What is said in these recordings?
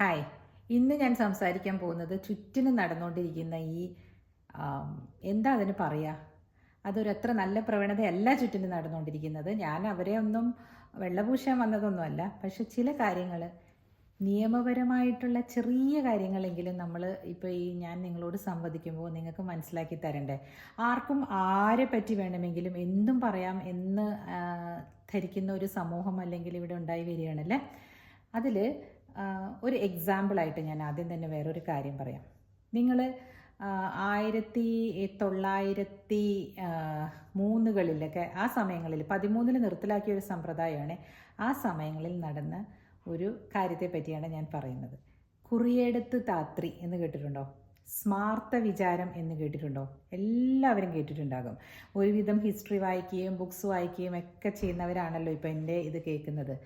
Hi ഇന്ന് ഞാൻ സംസാരിക്കാൻ പോകുന്നത് ചുറ്റിനും നടന്നുകൊണ്ടിരിക്കുന്ന ഈ എന്താ അതിന് പറയുക അതൊരു അത്ര നല്ല പ്രവണതയല്ല ചുറ്റിനും നടന്നുകൊണ്ടിരിക്കുന്നത്. ഞാൻ അവരെ ഒന്നും വെള്ളപൂശാൻ വന്നതൊന്നുമല്ല. പക്ഷെ ചില കാര്യങ്ങൾ നിയമപരമായിട്ടുള്ള ചെറിയ കാര്യങ്ങളെങ്കിലും നമ്മൾ ഇപ്പോൾ ഈ ഞാൻ നിങ്ങളോട് സംവദിക്കുമ്പോൾ നിങ്ങൾക്ക് മനസ്സിലാക്കി തരണ്ടേ? ആർക്കും ആരെ പറ്റി വേണമെങ്കിലും എന്തും പറയാം എന്ന് ധരിക്കുന്ന ഒരു സമൂഹം അല്ലെങ്കിൽ ഇവിടെ ഉണ്ടായി വരികയാണല്ലേ? അതിൽ ഒരു എക്സാമ്പിളായിട്ട് ഞാൻ ആദ്യം തന്നെ വേറൊരു കാര്യം പറയാം. നിങ്ങൾ ആയിരത്തി തൊള്ളായിരത്തി മൂന്നുകളിലൊക്കെ ആ സമയങ്ങളിൽ പതിമൂന്നിൽ നിർത്തലാക്കിയ ഒരു സമ്പ്രദായമാണ് ആ സമയങ്ങളിൽ നടന്ന ഒരു കാര്യത്തെ പറ്റിയാണ് ഞാൻ പറയുന്നത്. കുറിയെടുത്ത് താത്രി എന്ന് കേട്ടിട്ടുണ്ടോ? സ്മാർത്ത വിചാരം എന്ന് കേട്ടിട്ടുണ്ടോ? എല്ലാവരും കേട്ടിട്ടുണ്ടാകും. ഒരുവിധം ഹിസ്റ്ററി വായിക്കുകയും ബുക്സ് വായിക്കുകയും ഒക്കെ ചെയ്യുന്നവരാണല്ലോ ഇപ്പം എന്റെ ഇത് കേൾക്കുന്നത്.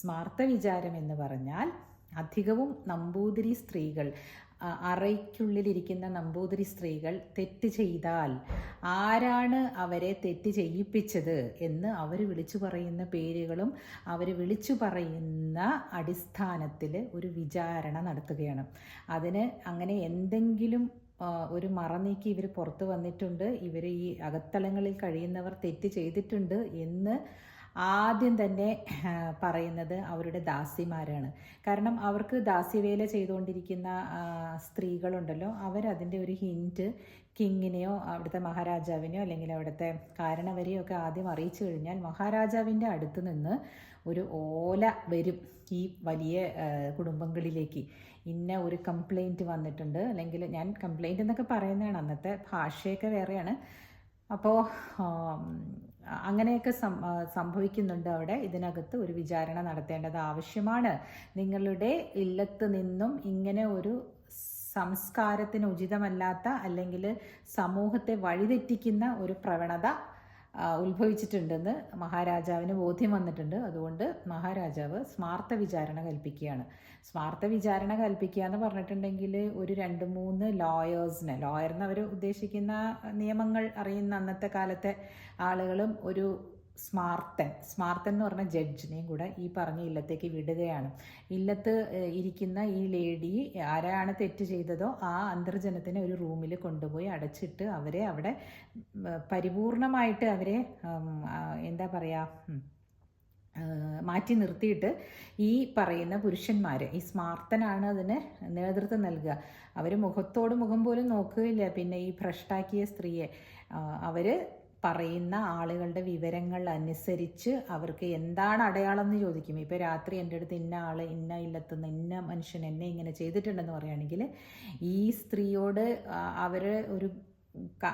സ്മാർത്ത വിചാരം എന്ന് പറഞ്ഞാൽ അധികവും നമ്പൂതിരി സ്ത്രീകൾ അറയ്ക്കുള്ളിലിരിക്കുന്ന നമ്പൂതിരി സ്ത്രീകൾ തെറ്റ് ചെയ്താൽ ആരാണ് അവരെ തെറ്റ് ചെയ്യിപ്പിച്ചത് എന്ന് അവർ വിളിച്ചു പറയുന്ന പേരുകളും അവർ വിളിച്ചു പറയുന്ന അടിസ്ഥാനത്തിൽ ഒരു വിചാരണ നടത്തുകയാണ്. അതിന് അങ്ങനെ എന്തെങ്കിലും ഒരു മറ നീക്കി ഇവർ പുറത്ത് വന്നിട്ടുണ്ട് ഇവർ ഈ അകത്തളങ്ങളിൽ കഴിയുന്നവർ തെറ്റ് ചെയ്തിട്ടുണ്ട് എന്ന് ആദ്യം തന്നെ പറയുന്നത് അവരുടെ ദാസിമാരാണ്. കാരണം അവർക്ക് ദാസ്യവേല ചെയ്തുകൊണ്ടിരിക്കുന്ന സ്ത്രീകളുണ്ടല്ലോ അവരതിന്റെ ഒരു ഹിന്റ് കിങ്ങിനെയോ അവിടുത്തെ മഹാരാജാവിനെയോ അല്ലെങ്കിൽ അവിടുത്തെ കാരണവരെയോ ഒക്കെ ആദ്യം അറിയിച്ചു കഴിഞ്ഞാൽ മഹാരാജാവിന്റെ അടുത്ത് നിന്ന് ഒരു ഓല വരും ഈ വലിയ കുടുംബങ്ങളിലേക്ക്. ഇന്ന ഒരു കംപ്ലൈന്റ് വന്നിട്ടുണ്ട് അല്ലെങ്കിൽ ഞാൻ കംപ്ലൈന്റ് എന്നൊക്കെ പറയുന്നതാണ് അന്നത്തെ ഭാഷയൊക്കെ വേറെയാണ്. അപ്പോൾ അങ്ങനെയൊക്കെ സംഭവിക്കുന്നുണ്ട് അവിടെ. ഇതിനകത്ത് ഒരു വിചാരണ നടത്തേണ്ടത് ആവശ്യമാണ്. നിങ്ങളുടെ ഇല്ലത്ത് നിന്നും ഇങ്ങനെ ഒരു സംസ്കാരത്തിന് ഉചിതമല്ലാത്ത അല്ലെങ്കിൽ സമൂഹത്തെ വഴിതെറ്റിക്കുന്ന ഒരു പ്രവണത ഉത്ഭവിച്ചിട്ടുണ്ടെന്ന് മഹാരാജാവിന് ബോധ്യം വന്നിട്ടുണ്ട്. അതുകൊണ്ട് മഹാരാജാവ് സ്മാർത്ഥ വിചാരണ കൽപ്പിക്കുകയാണ്. സ്മാർത്ഥ വിചാരണ കൽപ്പിക്കുക എന്ന് പറഞ്ഞിട്ടുണ്ടെങ്കിൽ ഒരു രണ്ട് മൂന്ന് ലോയേഴ്സിനെ ലോയർ എന്ന് അവർ ഉദ്ദേശിക്കുന്ന നിയമങ്ങൾ അറിയുന്ന അന്നത്തെ കാലത്തെ ആളുകളും ഒരു സ്മാർത്തൻ. സ്മാർത്തൻ എന്ന് പറഞ്ഞ ജഡ്ജിനെയും കൂടെ ഈ പറഞ്ഞ ഇല്ലത്തേക്ക് വിടുകയാണ്. ഇല്ലത്ത് ഇരിക്കുന്ന ഈ ലേഡി ആരാണ് തെറ്റ് ചെയ്തതോ ആ അന്തർജനത്തിനെ ഒരു റൂമിൽ കൊണ്ടുപോയി അടച്ചിട്ട് അവരെ അവിടെ പരിപൂർണമായിട്ട് അവരെ എന്താ പറയുക മാറ്റി നിർത്തിയിട്ട് ഈ പറയുന്ന പുരുഷന്മാർ ഈ സ്മാർത്തനാണ് അതിന് നേതൃത്വം നൽകുക. അവർ മുഖത്തോട് മുഖം പോലും നോക്കുകയില്ല. പിന്നെ ഈ ഭ്രഷ്ടാക്കിയ സ്ത്രീയെ അവർ പറയുന്ന ആളുകളുടെ വിവരങ്ങൾ അനുസരിച്ച് അവർക്ക് എന്താണ് അടയാളം എന്ന് ചോദിക്കും. ഇപ്പോൾ രാത്രി എന്റെ അടുത്ത് ഇന്ന ആൾ ഇന്ന ഇല്ലത്തുനിന്ന് ഇന്ന മനുഷ്യൻ എന്നെ ഇങ്ങനെ ചെയ്തിട്ടുണ്ടെന്ന് പറയുകയാണെങ്കിൽ ഈ സ്ത്രീയോട് അവർ ഒരു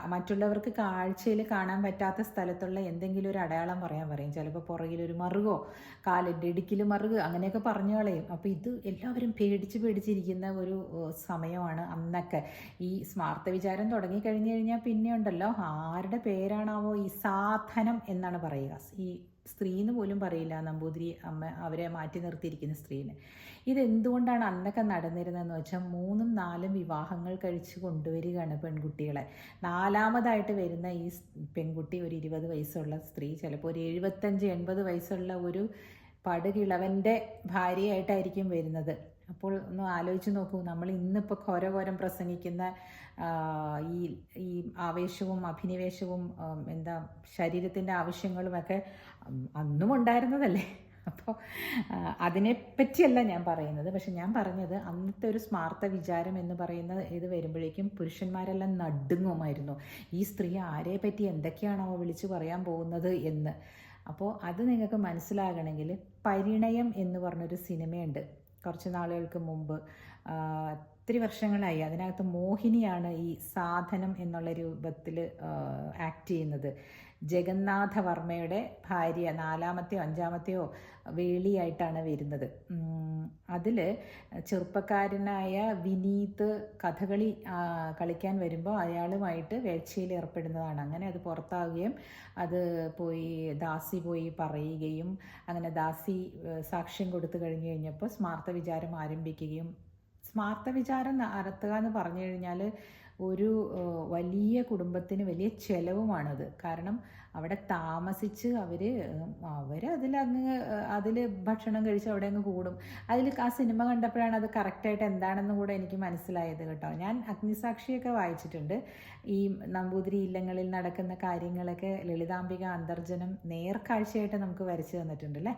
മറ്റുള്ളവർക്ക് കാഴ്ചയിൽ കാണാൻ പറ്റാത്ത സ്ഥലത്തുള്ള എന്തെങ്കിലും ഒരു അടയാളം പറയാൻ പറയും. ചിലപ്പോൾ പുറകിലൊരു മറുകോ കാലിന്റെ ഇടുക്കിൽ മറുക് അങ്ങനെയൊക്കെ പറഞ്ഞു കളയും. അപ്പോൾ ഇത് എല്ലാവരും പേടിച്ച് പേടിച്ചിരിക്കുന്ന ഒരു സമയമാണ് അന്നൊക്കെ. ഈ സ്മാർത്ത വിചാരം തുടങ്ങി കഴിഞ്ഞു കഴിഞ്ഞാൽ പിന്നെ ഉണ്ടല്ലോ. ആരുടെ പേരാണാവോ ഈ സാധനം എന്നാണ് പറയുക. ഈ സ്ത്രീ എന്ന് പോലും പറയില്ല. നമ്പൂതിരി അമ്മ അവരെ മാറ്റി നിർത്തിയിരിക്കുന്ന സ്ത്രീനെ. ഇതെന്തുകൊണ്ടാണ് അന്നൊക്കെ നടന്നിരുന്നതെന്ന് വെച്ചാൽ മൂന്നും നാലും വിവാഹങ്ങൾ കഴിച്ച് കൊണ്ടുവരികയാണ് പെൺകുട്ടികളെ. നാലാമതായിട്ട് വരുന്ന ഈ പെൺകുട്ടി ഒരു ഇരുപത് വയസ്സുള്ള സ്ത്രീ ചിലപ്പോൾ ഒരു എഴുപത്തഞ്ച് എൺപത് വയസ്സുള്ള ഒരു പടുകിളവന്റെ ഭാര്യയായിട്ടായിരിക്കും വരുന്നത്. അപ്പോൾ ഒന്ന് ആലോചിച്ച് നോക്കൂ. നമ്മൾ ഇന്നിപ്പോൾ ഘോരഘോരം പ്രസംഗിക്കുന്ന ഈ ഈ ആവേശവും അഭിനിവേശവും എന്താ ശരീരത്തിന്റെ ആവശ്യങ്ങളുമൊക്കെ അന്നും ഉണ്ടായിരുന്നതല്ലേ? അപ്പോൾ അതിനെപ്പറ്റിയല്ല ഞാൻ പറയുന്നത്. പക്ഷെ ഞാൻ പറഞ്ഞത് അന്നത്തെ ഒരു സ്മാർത്ത വിചാരം എന്ന് പറയുന്ന ഇത് വരുമ്പോഴേക്കും പുരുഷന്മാരെല്ലാം നടുങ്ങുമായിരുന്നു. ഈ സ്ത്രീ ആരെ പറ്റി എന്തൊക്കെയാണോ വിളിച്ചു പറയാൻ പോകുന്നത് എന്ന്. അപ്പോൾ അത് നിങ്ങൾക്ക് മനസ്സിലാകണമെങ്കിൽ പരിണയം എന്ന് പറഞ്ഞൊരു സിനിമയുണ്ട്. കുറച്ച് നാളുകൾക്ക് മുമ്പ് ഒത്തിരി വർഷങ്ങളായി. അതിനകത്ത് മോഹിനിയാണ് ഈ സാധനം എന്നുള്ള രൂപത്തിൽ ആക്ട് ചെയ്യുന്നത്. ജഗന്നാഥ വർമ്മയുടെ ഭാര്യ നാലാമത്തെയോ അഞ്ചാമത്തെയോ വേളിയായിട്ടാണ് വരുന്നത്. അതിൽ ചെറുപ്പക്കാരനായ വിനീത് കഥകളി കളിക്കാൻ വരുമ്പോൾ അയാളുമായിട്ട് വേഴ്ചയിൽ ഏർപ്പെടുന്നതാണ്. അങ്ങനെ അത് പുറത്താവുകയും അത് പോയി ദാസി പോയി പറയുകയും അങ്ങനെ ദാസി സാക്ഷ്യം കൊടുത്തു കഴിഞ്ഞു കഴിഞ്ഞപ്പോൾ സ്മാർത്ത വിചാരം ആരംഭിക്കുകയും സ്മാർത്ത വിചാരം നടത്തുക എന്ന് പറഞ്ഞു കഴിഞ്ഞാൽ ഒരു വലിയ കുടുംബത്തിന് വലിയ ചെലവുമാണത്. കാരണം അവിടെ താമസിച്ച് അവർ അവർ അതിലങ്ങ് അതിൽ ഭക്ഷണം കഴിച്ച് അവിടെ അങ്ങ് കൂടും. അതിൽ ആ സിനിമ കണ്ടപ്പോഴാണ് അത് കറക്റ്റായിട്ട് എന്താണെന്ന് കൂടെ എനിക്ക് മനസ്സിലായത് കേട്ടോ. ഞാൻ അഗ്നിസാക്ഷിയൊക്കെ വായിച്ചിട്ടുണ്ട്. ഈ നമ്പൂതിരി ഇല്ലങ്ങളിൽ നടക്കുന്ന കാര്യങ്ങളൊക്കെ ലളിതാംബിക അന്തർജനം നേർക്കാഴ്ചയായിട്ട് നമുക്ക് വരച്ചു തന്നിട്ടുണ്ട് അല്ലേ?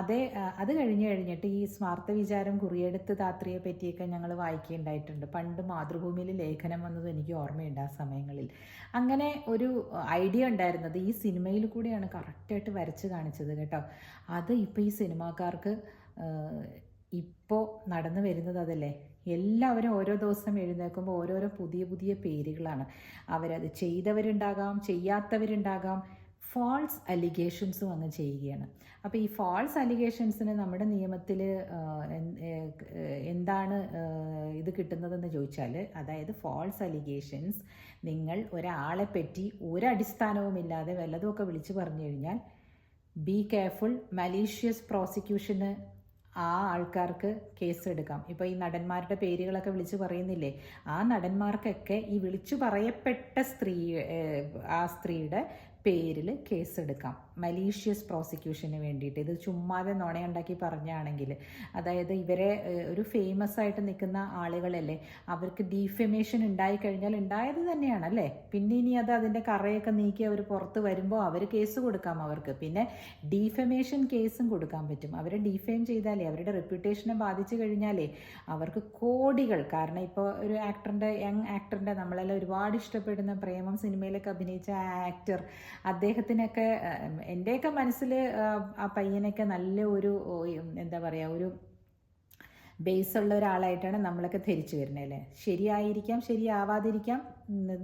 അതേ അത് കഴിഞ്ഞ് കഴിഞ്ഞിട്ട് ഈ സ്മാർത്ഥ വിചാരം കുറിയെടുത്ത് താത്രിയെ പറ്റിയൊക്കെ ഞങ്ങൾ വായിക്കുകയുണ്ടായിട്ടുണ്ട് പണ്ട് മാതൃഭൂമിയിൽ ലേഖനം വന്നത് എനിക്ക് ഓർമ്മയുണ്ട് ആ സമയങ്ങളിൽ. അങ്ങനെ ഒരു ഐഡിയ ഉണ്ടായിരുന്നത് ഈ സിനിമയിൽ കൂടെയാണ് കറക്റ്റായിട്ട് വരച്ച് കാണിച്ചത് കേട്ടോ. അത് ഇപ്പോൾ ഈ സിനിമാക്കാർക്ക് ഇപ്പോൾ നടന്നു വരുന്നത് അതല്ലേ? എല്ലാവരും ഓരോ ദിവസം എഴുന്നേൽക്കുമ്പോൾ ഓരോരോ പുതിയ പുതിയ പേരുകളാണ്. അവരത് ചെയ്തവരുണ്ടാകാം ചെയ്യാത്തവരുണ്ടാകാം. ഫാൾസ് അലിഗേഷൻസ് വന്ന് ചെയ്യുകയാണ്. അപ്പോൾ ഈ ഫാൾസ് അലിഗേഷൻസിന് നമ്മുടെ നിയമത്തിൽ എന്താണ് ഇത് കിട്ടുന്നതെന്ന് ചോദിച്ചാൽ അതായത് ഫാൾസ് അലിഗേഷൻസ് നിങ്ങൾ ഒരാളെ പറ്റി ഒരടിസ്ഥാനവുമില്ലാതെ വല്ലതുമൊക്കെ വിളിച്ചു പറഞ്ഞു കഴിഞ്ഞാൽ ബി കെയർഫുൾ മലീഷ്യസ് പ്രോസിക്യൂഷന് ആ ആൾക്കാർക്ക് കേസ് എടുക്കാം ഇപ്പോൾ ഈ നടന്മാരുടെ പേരുകളൊക്കെ വിളിച്ചു പറയുന്നില്ലേ? ആ നടന്മാർക്കൊക്കെ ഈ വിളിച്ചു പറയപ്പെട്ട സ്ത്രീ ആ സ്ത്രീയുടെ പേരിൽ കേസെടുക്കാം. മലീഷ്യസ് പ്രോസിക്യൂഷന് വേണ്ടിയിട്ട്. ഇത് ചുമ്മാതെ നുണയുണ്ടാക്കി പറഞ്ഞാണെങ്കിൽ അതായത് ഇവരെ ഒരു ഫേമസ് ആയിട്ട് നിൽക്കുന്ന ആളുകളല്ലേ അവർക്ക് ഡീഫെമേഷൻ ഉണ്ടായിക്കഴിഞ്ഞാൽ ഉണ്ടായത് തന്നെയാണ് അല്ലേ പിന്നെ ഇനി അത് അതിന്റെ കറയൊക്കെ നീക്കി അവർ പുറത്ത് വരുമ്പോൾ അവർ കേസ് കൊടുക്കാം അവർക്ക്. പിന്നെ ഡീഫെമേഷൻ കേസും കൊടുക്കാൻ പറ്റും. അവരെ ഡീഫെയിം ചെയ്താലേ അവരുടെ റെപ്യൂട്ടേഷനെ ബാധിച്ചു കഴിഞ്ഞാലേ അവർക്ക് കോടികൾ കാരണം ഇപ്പോൾ ഒരു ആക്ടറിന്റെ യങ് ആക്ടറിന്റെ നമ്മളെല്ലാം ഒരുപാട് ഇഷ്ടപ്പെടുന്ന പ്രേമം സിനിമയിലൊക്കെ അഭിനയിച്ച ആക്ടർ അദ്ദേഹത്തിനൊക്കെ എന്റെയൊക്കെ മനസ്സിൽ ആ പയ്യനൊക്കെ നല്ല ഒരു എന്താ പറയുക ഒരു ബേസ് ഉള്ള ഒരാളായിട്ടാണ് നമ്മളൊക്കെ ധരിച്ചു വരുന്നത് അല്ലേ? ശരിയായിരിക്കാം ശരിയാവാതിരിക്കാം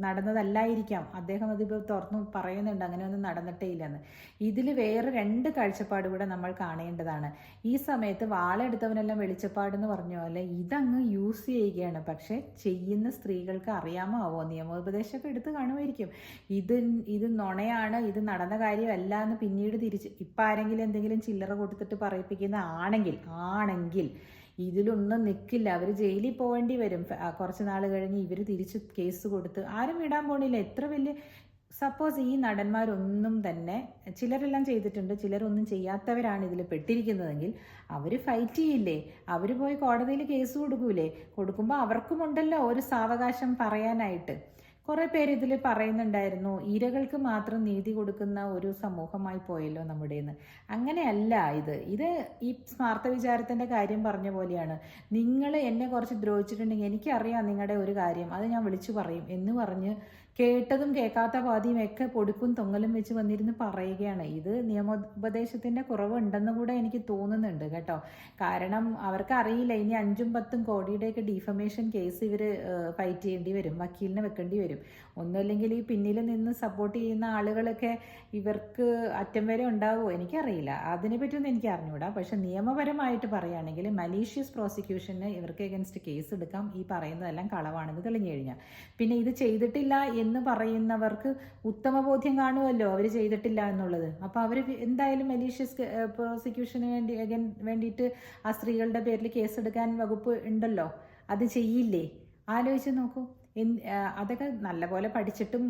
നടന്നതല്ലായിരിക്കാം. അദ്ദേഹം അതിപ്പോൾ തുറന്നു പറയുന്നുണ്ട് അങ്ങനെയൊന്നും നടന്നിട്ടേ ഇല്ലെന്ന് ഇതിൽ വേറെ രണ്ട് കാഴ്ചപ്പാട് കൂടെ നമ്മൾ കാണേണ്ടതാണ്. ഈ സമയത്ത് വാളെടുത്തവനെല്ലാം വെളിച്ചപ്പാടെന്ന് പറഞ്ഞ പോലെ ഇതങ്ങ് യൂസ് ചെയ്യുകയാണ്. പക്ഷെ ചെയ്യുന്ന സ്ത്രീകൾക്ക് അറിയാമോ ആവോ നിയമോപദേശമൊക്കെ എടുത്ത് കാണുമായിരിക്കും. ഇത് ഇത് നുണയാണ് ഇത് നടന്ന കാര്യമല്ല എന്ന് പിന്നീട് തിരിച്ച് ഇപ്പം ആരെങ്കിലും എന്തെങ്കിലും ചില്ലറ കൊടുത്തിട്ട് പറയിപ്പിക്കുന്ന ആണെങ്കിൽ ആണെങ്കിൽ ഇതിലൊന്നും നിൽക്കില്ല അവർ ജയിലിൽ പോകേണ്ടി വരും. കുറച്ച് നാൾ കഴിഞ്ഞ് ഇവർ തിരിച്ച് കേസ് കൊടുത്ത് ആരും വിടാൻ പോണില്ല. എത്ര വലിയ സപ്പോസ് ഈ നടന്മാരൊന്നും തന്നെ ചിലരെല്ലാം ചെയ്തിട്ടുണ്ട് ചിലരൊന്നും ചെയ്യാത്തവരാണ് ഇതിൽ പെട്ടിരിക്കുന്നതെങ്കിൽ അവർ ഫൈറ്റ് ചെയ്യില്ലേ? അവർ പോയി കോടതിയിൽ കേസ് കൊടുക്കൂലേ? കൊടുക്കുമ്പോൾ അവർക്കുമുണ്ടല്ലോ ഒരു സാവകാശം പറയാനായിട്ട്. കുറേ പേര് ഇതിൽ പറയുന്നുണ്ടായിരുന്നു ഇരകൾക്ക് മാത്രം നീതി കൊടുക്കുന്ന ഒരു സമൂഹമായി പോയല്ലോ നമ്മുടേന്ന്. അങ്ങനെയല്ല ഇത്. ഇത് ഈ സ്മാർത്ഥ വിചാരത്തിന്റെ കാര്യം പറഞ്ഞ പോലെയാണ്. നിങ്ങൾ എന്നെ കുറച്ച് ദ്രോഹിച്ചിട്ടുണ്ടെങ്കിൽ എനിക്കറിയാം നിങ്ങളുടെ ഒരു കാര്യം അത് ഞാൻ വിളിച്ചു പറയും എന്ന് പറഞ്ഞ് കേട്ടതും കേൾക്കാത്ത പാതിയും ഒക്കെ പൊടിപ്പും തൊങ്ങലും വെച്ച് വന്നിരുന്ന് പറയുകയാണ്. ഇത് നിയമോപദേശത്തിന്റെ കുറവുണ്ടെന്ന് കൂടെ എനിക്ക് തോന്നുന്നുണ്ട് കേട്ടോ. കാരണം അവർക്ക് അറിയില്ല ഇനി അഞ്ചും പത്തും കോടിയുടെയൊക്കെ ഡിഫമേഷൻ കേസ് ഇവർ ഫൈറ്റ് ചെയ്യേണ്ടി വരും വക്കീലിനെ വെക്കേണ്ടി വരും. ഒന്നുമില്ലെങ്കിൽ ഈ പിന്നിൽ നിന്ന് സപ്പോർട്ട് ചെയ്യുന്ന ആളുകളൊക്കെ ഇവർക്ക് അറ്റം വരെ ഉണ്ടാവുമോ എനിക്കറിയില്ല. അതിനെപ്പറ്റിയൊന്നും എനിക്ക് അറിഞ്ഞുകൂടാ പക്ഷെ നിയമപരമായിട്ട് പറയുകയാണെങ്കിൽ മലീഷ്യസ് പ്രോസിക്യൂഷന് ഇവർക്ക് എഗൻസ്റ്റ് കേസ് എടുക്കാം. ഈ പറയുന്നതെല്ലാം കളവാണെന്ന് തെളിഞ്ഞു കഴിഞ്ഞാൽ. പിന്നെ ഇത് ചെയ്തിട്ടില്ല എന്ന് പറയുന്നവർക്ക് ഉത്തമബോധ്യം കാണുമല്ലോ അവർ ചെയ്തിട്ടില്ല എന്നുള്ളത്. അപ്പോൾ അവർ എന്തായാലും മലീഷ്യസ് പ്രോസിക്യൂഷന് വേണ്ടി വേണ്ടിയിട്ട് ആ സ്ത്രീകളുടെ പേരിൽ കേസെടുക്കാൻ വകുപ്പ് ഉണ്ടല്ലോ. അത് ചെയ്യില്ലേ? ആലോചിച്ച് നോക്കൂ. അതൊക്കെ നല്ലപോലെ പഠിച്ചിട്ടും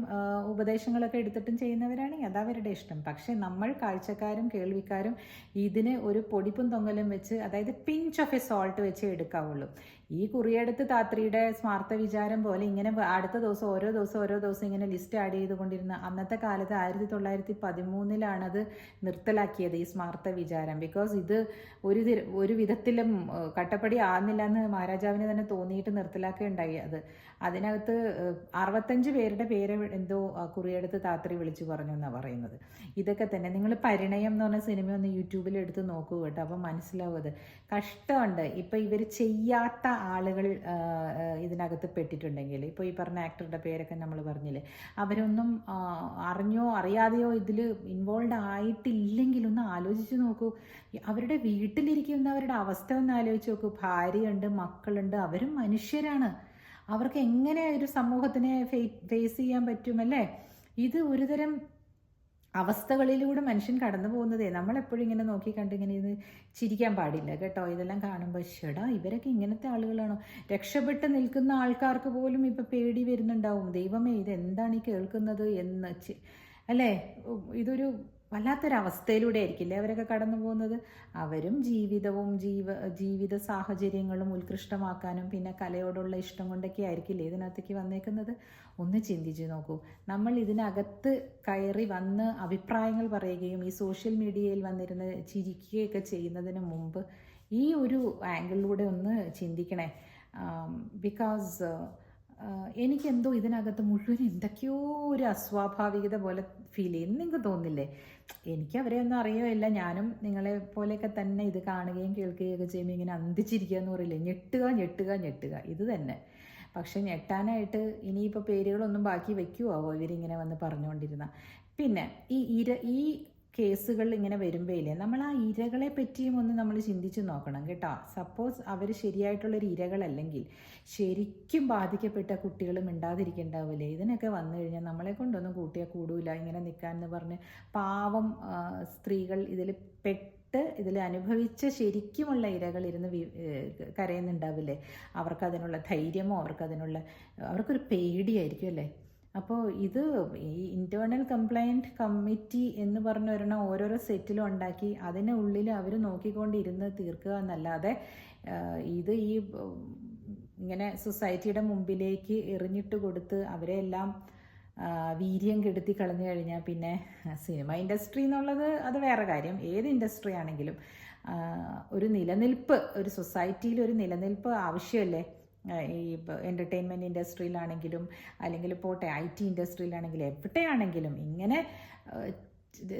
ഉപദേശങ്ങളൊക്കെ എടുത്തിട്ടും ചെയ്യുന്നവരാണെങ്കിൽ അത് അവരുടെ ഇഷ്ടം. പക്ഷേ നമ്മൾ കാഴ്ചക്കാരും കേൾവിക്കാരും ഇതിന് ഒരു പൊടിപ്പും തൊങ്ങലും വെച്ച് അതായത് പിഞ്ച് ഓഫ് എ സോൾട്ട് വെച്ച് എടുക്കാവുള്ളൂ. ഈ കുറിയെടുത്ത് താത്രിയുടെ സ്മാർത്ഥ വിചാരം പോലെ ഇങ്ങനെ അടുത്ത ദിവസം ഓരോ ദിവസം ഓരോ ദിവസം ഇങ്ങനെ ലിസ്റ്റ് ആഡ് ചെയ്തുകൊണ്ടിരുന്ന അന്നത്തെ കാലത്ത് ആയിരത്തി തൊള്ളായിരത്തി പതിമൂന്നിലാണത് നിർത്തലാക്കിയത് ഈ സ്മാർത്ഥ വിചാരം. ബിക്കോസ് ഇത് ഒരു ഒരു വിധത്തിലും കട്ടപ്പടി ആകുന്നില്ല എന്ന് മഹാരാജാവിന് തന്നെ തോന്നിയിട്ട് നിർത്തലാക്കുകയുണ്ടായി. അത് അതിനകത്ത് അറുപത്തഞ്ച് പേരുടെ പേര് എന്തോ കുറിയെടുത്ത് താത്രി വിളിച്ചു പറഞ്ഞു എന്നാണ് പറയുന്നത്. ഇതൊക്കെ തന്നെ. നിങ്ങൾ പരിണയം എന്ന് പറഞ്ഞ സിനിമ ഒന്ന് യൂട്യൂബിൽ എടുത്ത് നോക്കൂ കേട്ടോ. അപ്പം മനസ്സിലാവും അത്. കഷ്ടമുണ്ട്. ഇപ്പം ഇവർ ചെയ്യാത്ത ആളുകൾ ഇതിനകത്ത് പെട്ടിട്ടുണ്ടെങ്കിൽ ഇപ്പോൾ ഈ പറഞ്ഞ ആക്ടറുടെ പേരൊക്കെ നമ്മൾ പറഞ്ഞില്ലേ അവരൊന്നും അറിഞ്ഞോ അറിയാതെയോ ഇതിൽ ഇൻവോൾവ് ആയിട്ടില്ലെങ്കിൽ ഒന്ന് ആലോചിച്ച് നോക്കൂ. അവരുടെ വീട്ടിലിരിക്കുന്നവരുടെ അവസ്ഥ ഒന്ന് ആലോചിച്ച് നോക്കൂ. ഭാര്യയുണ്ട് മക്കളുണ്ട് അവരും മനുഷ്യരാണ്. അവർക്ക് എങ്ങനെ ഒരു സമൂഹത്തിനെ ഫേസ് ചെയ്യാൻ പറ്റുമല്ലേ ഇത് ഒരുതരം അവസ്ഥകളിലൂടെ മനുഷ്യൻ കടന്നു പോകുന്നതേ. നമ്മളെപ്പോഴും ഇങ്ങനെ നോക്കി കണ്ട് ഇങ്ങനെ ഇത് ചിരിക്കാൻ പാടില്ല കേട്ടോ. ഇതെല്ലാം കാണുമ്പോൾ ഷെടാ ഇവരൊക്കെ ഇങ്ങനത്തെ ആളുകളാണോ? രക്ഷപ്പെട്ട് നിൽക്കുന്ന ആൾക്കാർക്ക് പോലും ഇപ്പം പേടി വരുന്നുണ്ടാവും. ദൈവമേ ഇത് എന്താണ് ഈ കേൾക്കുന്നത് എന്ന് അല്ലേ? ഇതൊരു വല്ലാത്തൊരവസ്ഥയിലൂടെ ആയിരിക്കില്ലേ അവരൊക്കെ കടന്നു പോകുന്നത്? അവരും ജീവിതവും ജീവ ജീവിത സാഹചര്യങ്ങളും ഉത്കൃഷ്ടമാക്കാനും പിന്നെ കലയോടുള്ള ഇഷ്ടം കൊണ്ടൊക്കെ ആയിരിക്കില്ലേ ഇതിനകത്തേക്ക് വന്നേക്കുന്നത്? ഒന്ന് ചിന്തിച്ച് നോക്കൂ. നമ്മൾ ഇതിനകത്ത് കയറി വന്ന് അഭിപ്രായങ്ങൾ പറയുകയും ഈ സോഷ്യൽ മീഡിയയിൽ വന്നിരുന്ന് ചിരിക്കുകയൊക്കെ ചെയ്യുന്നതിന് മുമ്പ് ഈ ഒരു ആംഗിളിലൂടെ ഒന്ന് ചിന്തിക്കണേ. ബിക്കോസ് എനിക്കെന്തോ ഇതിനകത്ത് മുഴുവൻ എന്തൊക്കെയോ ഒരു അസ്വാഭാവികത പോലെ ഫീൽ ചെയ്യുന്നു. നിങ്ങൾക്ക് തോന്നില്ലേ? എനിക്ക് അവരെ ഒന്നും അറിയുകയില്ല. ഞാനും നിങ്ങളെ പോലെയൊക്കെ തന്നെ ഇത് കാണുകയും കേൾക്കുകയൊക്കെ ചെയ്യുമ്പോൾ ഇങ്ങനെ അന്തിച്ചിരിക്കുക എന്ന് പറയില്ലേ? ഞെട്ടുക ഞെട്ടുക ഞെട്ടുക. ഇത് തന്നെ. പക്ഷെ ഞെട്ടാനായിട്ട് ഇനിയിപ്പോൾ പേരുകളൊന്നും ബാക്കി വെക്കുവോ? ഇവരിങ്ങനെ വന്ന് പറഞ്ഞുകൊണ്ടിരുന്ന. പിന്നെ ഈ ഇര ഈ കേസുകൾ ഇങ്ങനെ വരുമ്പോയില്ലേ നമ്മൾ ആ ഇരകളെ പറ്റിയും ഒന്ന് നമ്മൾ ചിന്തിച്ച് നോക്കണം കേട്ടോ. സപ്പോസ് അവർ ശരിയായിട്ടുള്ളൊരു ഇരകളല്ലെങ്കിൽ ശരിക്കും ബാധിക്കപ്പെട്ട കുട്ടികൾ മിണ്ടാതിരിക്കണ്ടാവില്ലേ ഇതിനൊക്കെ വന്നു കഴിഞ്ഞാൽ നമ്മളെ കൊണ്ടൊന്നും കൂട്ടിയാൽ കൂടൂല. ഇങ്ങനെ നിൽക്കാൻ എന്ന് പറഞ്ഞ് പാവം സ്ത്രീകൾ ഇതിൽ പെട്ട് ഇതിൽ അനുഭവിച്ച ശരിക്കുമുള്ള ഇരകൾ ഇരുന്ന് കരയുന്നുണ്ടാവില്ലേ? അവർക്കതിനുള്ള ധൈര്യമോ അവർക്കതിനുള്ള അവർക്കൊരു പേടിയായിരിക്കും അല്ലേ? അപ്പോൾ ഇത് ഈ ഇന്റേർണൽ കംപ്ലൈന്റ് കമ്മിറ്റി എന്ന് പറഞ്ഞ ഒരെണ്ണം ഓരോരോ സെറ്റിലും ഉണ്ടാക്കി അതിന് ഉള്ളിൽ അവർ നോക്കിക്കൊണ്ടിരുന്ന് തീർക്കുക എന്നല്ലാതെ ഇത് ഈ ഇങ്ങനെ സൊസൈറ്റിയുടെ മുമ്പിലേക്ക് എറിഞ്ഞിട്ട് കൊടുത്ത് അവരെ എല്ലാം വീര്യം കെടുത്തി കളഞ്ഞു കഴിഞ്ഞാൽ പിന്നെ സിനിമ ഇൻഡസ്ട്രി എന്നുള്ളത് അത് വേറെ കാര്യം. ഏത് ഇൻഡസ്ട്രി ആണെങ്കിലും ഒരു നിലനിൽപ്പ് ഒരു സൊസൈറ്റിയിൽ ഒരു നിലനിൽപ്പ് ആവശ്യമല്ലേ? ഈ എന്റർടൈൻമെന്റ് ഇൻഡസ്ട്രിയിലാണെങ്കിലും അല്ലെങ്കിൽ പോട്ടെ ഐ ടി ഇൻഡസ്ട്രിയിലാണെങ്കിലും എവിടെയാണെങ്കിലും ഇങ്ങനെ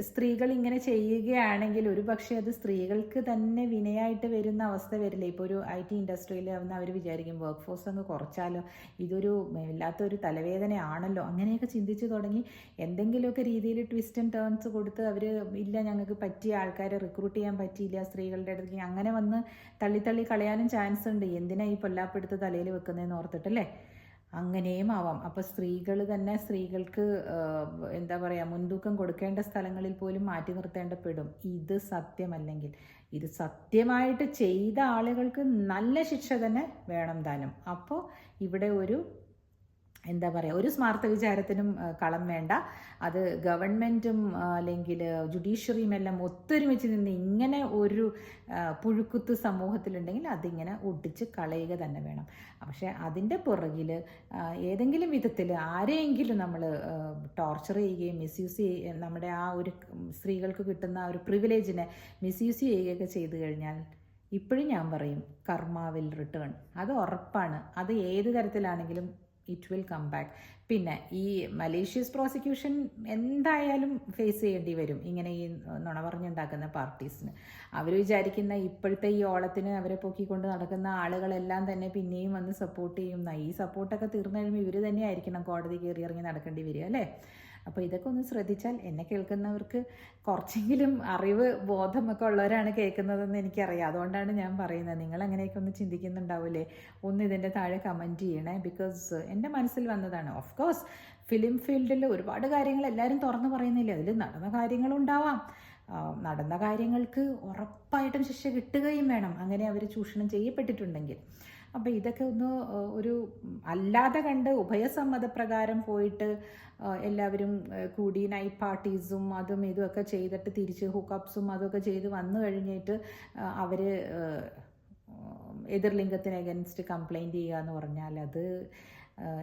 സ്ത്രീകൾ ഇങ്ങനെ ചെയ്യുകയാണെങ്കിൽ ഒരു പക്ഷേ അത് സ്ത്രീകൾക്ക് തന്നെ വിനയായിട്ട് വരുന്ന അവസ്ഥ വരില്ല? ഇപ്പോൾ ഒരു ഐ ടി ഇൻഡസ്ട്രിയിൽ വന്ന് അവർ വിചാരിക്കും വർക്ക് ഫോഴ്സ് അങ്ങ് കുറച്ചാലോ ഇതൊരു വല്ലാത്തൊരു തലവേദനയാണല്ലോ? അങ്ങനെയൊക്കെ ചിന്തിച്ചു തുടങ്ങി എന്തെങ്കിലുമൊക്കെ രീതിയിൽ ട്വിസ്റ്റ് ആൻഡ് ടേൺസ് കൊടുത്ത് അവർ ഇല്ല ഞങ്ങൾക്ക് പറ്റിയ ആൾക്കാരെ റിക്രൂട്ട് ചെയ്യാൻ പറ്റിയില്ല സ്ത്രീകളുടെ അടുത്തേക്ക് അങ്ങനെ വന്ന് തള്ളി തള്ളി കളയാനും ചാൻസ് ഉണ്ട്. എന്തിനാ ഈ പൊല്ലാപ്പെടുത്ത് തലയിൽ വെക്കുന്നതെന്ന് ഓർത്തിട്ടല്ലേ? അങ്ങനെയും ആവാം. അപ്പോൾ സ്ത്രീകൾ തന്നെ സ്ത്രീകൾക്ക് എന്താ പറയുക മുൻതൂക്കം കൊടുക്കേണ്ട സ്ഥലങ്ങളിൽ പോലും മാറ്റി നിർത്തേണ്ടപ്പെടും. ഇത് സത്യമല്ലെങ്കിൽ. ഇത് സത്യമായിട്ട് ചെയ്ത ആളുകൾക്ക് നല്ല ശിക്ഷ തന്നെ വേണം താനും അപ്പോൾ ഇവിടെ ഒരു എന്താ പറയുക ഒരു സ്മാർത്ഥ വിചാരത്തിനും കളം വേണ്ട. അത് ഗവൺമെന്റും അല്ലെങ്കിൽ ജുഡീഷ്യറിയും എല്ലാം ഒത്തൊരുമിച്ച് നിന്ന് ഇങ്ങനെ ഒരു പുഴുക്കുത്ത് സമൂഹത്തിലുണ്ടെങ്കിൽ അതിങ്ങനെ ഒട്ടിച്ച് കളയുക തന്നെ വേണം. പക്ഷേ അതിന്റെ പുറകിൽ ഏതെങ്കിലും വിധത്തിൽ ആരെയെങ്കിലും നമ്മൾ ടോർച്ചർ ചെയ്യുകയും മിസ്യൂസ് ചെയ്യുകയും നമ്മുടെ ആ ഒരു സ്ത്രീകൾക്ക് കിട്ടുന്ന ഒരു പ്രിവിലേജിനെ മിസ്യൂസ് ചെയ്യുകയൊക്കെ ചെയ്തു കഴിഞ്ഞാൽ ഇപ്പോഴും ഞാൻ പറയും കർമാവിൽ റിട്ടേൺ. അത് ഉറപ്പാണ്. അത് ഏത് തരത്തിലാണെങ്കിലും ഇറ്റ് വിൽ കം ബാക്ക് പിന്നെ ഈ മലേഷ്യസ് പ്രോസിക്യൂഷൻ എന്തായാലും ഫേസ് ചെയ്യേണ്ടി വരും. ഇങ്ങനെ ഈ നുണ പറഞ്ഞുണ്ടാക്കുന്ന പാർട്ടീസിന്. അവർ വിചാരിക്കുന്ന ഇപ്പോഴത്തെ ഈ ഓളത്തിന് അവരെ പൊക്കിക്കൊണ്ട് നടക്കുന്ന ആളുകളെല്ലാം തന്നെ പിന്നെയും വന്ന് സപ്പോർട്ട് ചെയ്യുന്ന ഈ സപ്പോർട്ടൊക്കെ തീർന്നു കഴിയുമ്പോൾ ഇവർ തന്നെ ആയിരിക്കണം കോടതി കയറി ഇറങ്ങി നടക്കേണ്ടി വരിക അല്ലേ? അപ്പോൾ ഇതൊക്കെ ഒന്ന് ശ്രദ്ധിച്ചാൽ എന്നെ കേൾക്കുന്നവർക്ക് കുറച്ചെങ്കിലും അറിവ് ബോധമൊക്കെ ഉള്ളവരാണ് കേൾക്കുന്നതെന്ന് എനിക്കറിയാം. അതുകൊണ്ടാണ് ഞാൻ പറയുന്നത്. നിങ്ങൾ അങ്ങനെയൊക്കെ ഒന്ന് ചിന്തിക്കുന്നുണ്ടാവില്ലേ ഒന്ന് ഇതിന്റെ താഴെ കമന്റ് ചെയ്യണേ. ബിക്കോസ് എന്റെ മനസ്സിൽ വന്നതാണ്. ഓഫ് കോഴ്സ് ഫിലിം ഫീൽഡിൽ ഒരുപാട് കാര്യങ്ങൾ എല്ലാവരും തുറന്നു പറയുന്നില്ല? അതിൽ നടന്ന കാര്യങ്ങളുണ്ടാവാം നടന്ന കാര്യങ്ങൾക്ക് ഉറപ്പായിട്ടും ശിക്ഷ കിട്ടുകയും വേണം. അങ്ങനെ അവർ ചൂഷണം ചെയ്യപ്പെട്ടിട്ടുണ്ടെങ്കിൽ. അപ്പോൾ ഇതൊക്കെ ഒന്ന് ഒരു അല്ലാതെ കണ്ട് ഉഭയസമ്മതപ്രകാരം പോയിട്ട് എല്ലാവരും കൂടി നൈറ്റ് പാർട്ടീസും അതും ഇതുമൊക്കെ ചെയ്തിട്ട് തിരിച്ച് ഹുക്കപ്സും അതൊക്കെ ചെയ്ത് വന്നു കഴിഞ്ഞിട്ട് അവർ എതിർലിംഗത്തിന് അഗൻസ്റ്റ് കംപ്ലൈന്റ് ചെയ്യുക എന്ന് പറഞ്ഞാൽ അത്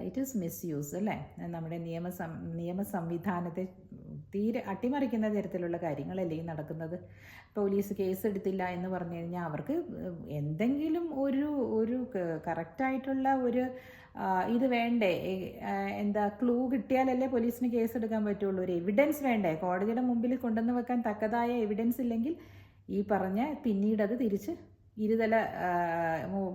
ഇറ്റ് ഈസ് മിസ്യൂസ് അല്ലേ? നമ്മുടെ നിയമ നിയമ സംവിധാനത്തെ തീരെ അട്ടിമറിക്കുന്ന തരത്തിലുള്ള കാര്യങ്ങളല്ലേ ഈ നടക്കുന്നത്? പോലീസ് കേസ് എടുത്തില്ല എന്ന് പറഞ്ഞു കഴിഞ്ഞാൽ അവർക്ക് എന്തെങ്കിലും ഒരു ഒരു കറക്റ്റായിട്ടുള്ള ഒരു ഇത് വേണ്ടേ? എന്താ ക്ലൂ കിട്ടിയാലല്ലേ പോലീസിന് കേസ് എടുക്കാൻ പറ്റുള്ളൂ. ഒരു എവിഡൻസ് വേണ്ടേ? കോടതിയുടെ മുമ്പിൽ കൊണ്ടുവന്ന് വെക്കാൻ തക്കതായ എവിഡൻസ് ഇല്ലെങ്കിൽ ഈ പറഞ്ഞ പിന്നീടത് തിരിച്ച് ഇരുതല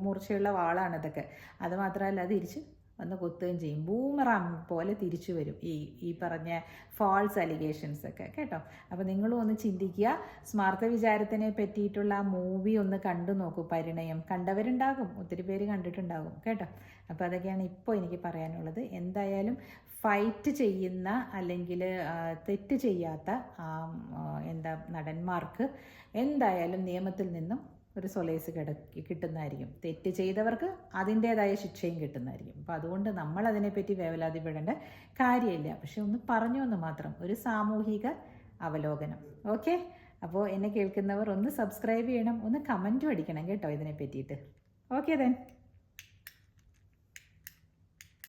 മൂർച്ചയുള്ള വാളാണ് ഇതൊക്കെ. അത് മാത്രമല്ല അത് തിരിച്ച് വന്ന് കൊത്തുകയും ചെയ്യും. ബൂമറാം പോലെ തിരിച്ചു വരും ഈ ഈ പറഞ്ഞ ഫോൾസ് അലിഗേഷൻസ് ഒക്കെ. കേട്ടോ? അപ്പോൾ നിങ്ങളും ഒന്ന് ചിന്തിക്കുക. സ്മാർത്ഥ വിചാരത്തിനെ പറ്റിയിട്ടുള്ള മൂവി ഒന്ന് കണ്ടു നോക്കൂ. പരിണയം കണ്ടവരുണ്ടാകും. ഒത്തിരി പേര് കണ്ടിട്ടുണ്ടാകും. കേട്ടോ? അപ്പോൾ അതൊക്കെയാണ് ഇപ്പോൾ എനിക്ക് പറയാനുള്ളത്. എന്തായാലും ഫൈറ്റ് ചെയ്യുന്ന അല്ലെങ്കിൽ തെറ്റ് ചെയ്യാത്ത എന്താ നടന്മാർക്ക് എന്തായാലും നിയമത്തിൽ നിന്നും ഒരു സൊലേസ് കിട കിട്ടുന്നതായിരിക്കും. തെറ്റ് ചെയ്തവർക്ക് അതിന്റേതായ ശിക്ഷയും കിട്ടുന്നതായിരിക്കും. അപ്പോൾ അതുകൊണ്ട് നമ്മൾ അതിനെപ്പറ്റി വേവലാതിപ്പെടേണ്ട കാര്യമില്ല. പക്ഷെ ഒന്ന് പറഞ്ഞു എന്ന് മാത്രം ഒരു സാമൂഹിക അവലോകനം. ഓക്കെ? അപ്പോൾ എന്നെ കേൾക്കുന്നവർ ഒന്ന് സബ്സ്ക്രൈബ് ചെയ്യണം ഒന്ന് കമന്റും അടിക്കണം കേട്ടോ ഇതിനെ പറ്റിയിട്ട് ഓക്കെ ദെൻ